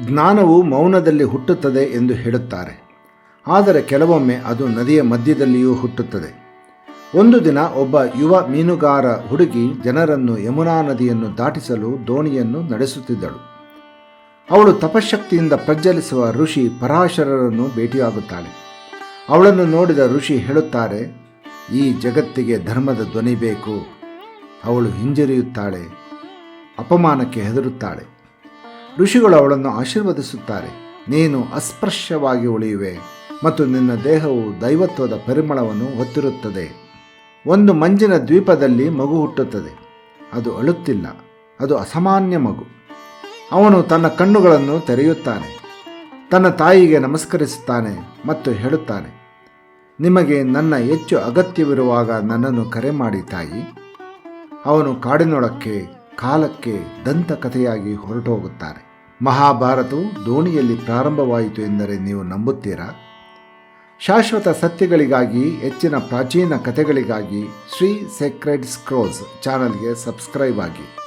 ಜ್ಞಾನವು ಮೌನದಲ್ಲಿ ಹುಟ್ಟುತ್ತದೆ ಎಂದು ಹೇಳುತ್ತಾರೆ. ಆದರೆ ಕೆಲವೊಮ್ಮೆ ಅದು ನದಿಯ ಮಧ್ಯದಲ್ಲಿಯೂ ಹುಟ್ಟುತ್ತದೆ. ಒಂದು ದಿನ ಒಬ್ಬ ಯುವ ಮೀನುಗಾರ ಹುಡುಗಿ ಜನರನ್ನು ಯಮುನಾ ನದಿಯನ್ನು ದಾಟಿಸಲು ದೋಣಿಯನ್ನು ನಡೆಸುತ್ತಿದ್ದಳು. ಅವಳು ತಪಶಕ್ತಿಯಿಂದ ಪ್ರಜ್ವಲಿಸುವ ಋಷಿ ಪರಾಶರರನ್ನು ಭೇಟಿಯಾಗುತ್ತಾಳೆ. ಅವಳನ್ನು ನೋಡಿದ ಋಷಿ ಹೇಳುತ್ತಾರೆ, ಈ ಜಗತ್ತಿಗೆ ಧರ್ಮದ ಧ್ವನಿ ಬೇಕು. ಅವಳು ಹಿಂಜರಿಯುತ್ತಾಳೆ, ಅಪಮಾನಕ್ಕೆ ಹೆದರುತ್ತಾಳೆ. ಋಷಿಗಳು ಅವಳನ್ನು ಆಶೀರ್ವದಿಸುತ್ತಾರೆ. ನೀನು ಅಸ್ಪೃಶ್ಯವಾಗಿ ಉಳಿಯುವೆ ಮತ್ತು ನಿನ್ನ ದೇಹವು ದೈವತ್ವದ ಪರಿಮಳವನ್ನು ಹೊತ್ತಿರುತ್ತದೆ. ಒಂದು ಮಂಜಿನ ದ್ವೀಪದಲ್ಲಿ ಮಗು ಹುಟ್ಟುತ್ತದೆ. ಅದು ಅಳುತ್ತಿಲ್ಲ. ಅದು ಅಸಾಮಾನ್ಯ ಮಗು. ಅವನು ತನ್ನ ಕಣ್ಣುಗಳನ್ನು ತೆರೆಯುತ್ತಾನೆ. ತನ್ನ ತಾಯಿಗೆ ನಮಸ್ಕರಿಸುತ್ತಾನೆ ಮತ್ತು ಹೇಳುತ್ತಾನೆ, ನಿಮಗೆ ನನ್ನ ಹೆಚ್ಚು ಅಗತ್ಯವಿರುವಾಗ ನನ್ನನ್ನು ಕರೆ ಮಾಡಿ ತಾಯಿ. ಅವನು ಕಾಡಿನೊಳಕ್ಕೆ, ಕಾಲಕ್ಕೆ ದಂತಕಥೆಯಾಗಿ ಹೊರಟು ಹೋಗುತ್ತಾರೆ ಮಹಾಭಾರತವು ದೋಣಿಯಲ್ಲಿ ಪ್ರಾರಂಭವಾಯಿತು ಎಂದರೆ ನೀವು ನಂಬುತ್ತೀರಾ? ಶಾಶ್ವತ ಸತ್ಯಗಳಿಗಾಗಿ, ಹೆಚ್ಚಿನ ಪ್ರಾಚೀನ ಕಥೆಗಳಿಗಾಗಿ ಶ್ರೀ ಸೆಕ್ರೆಡ್ ಸ್ಕ್ರೋಸ್ ಚಾನಲ್ಗೆ ಸಬ್ಸ್ಕ್ರೈಬ್ ಆಗಿ.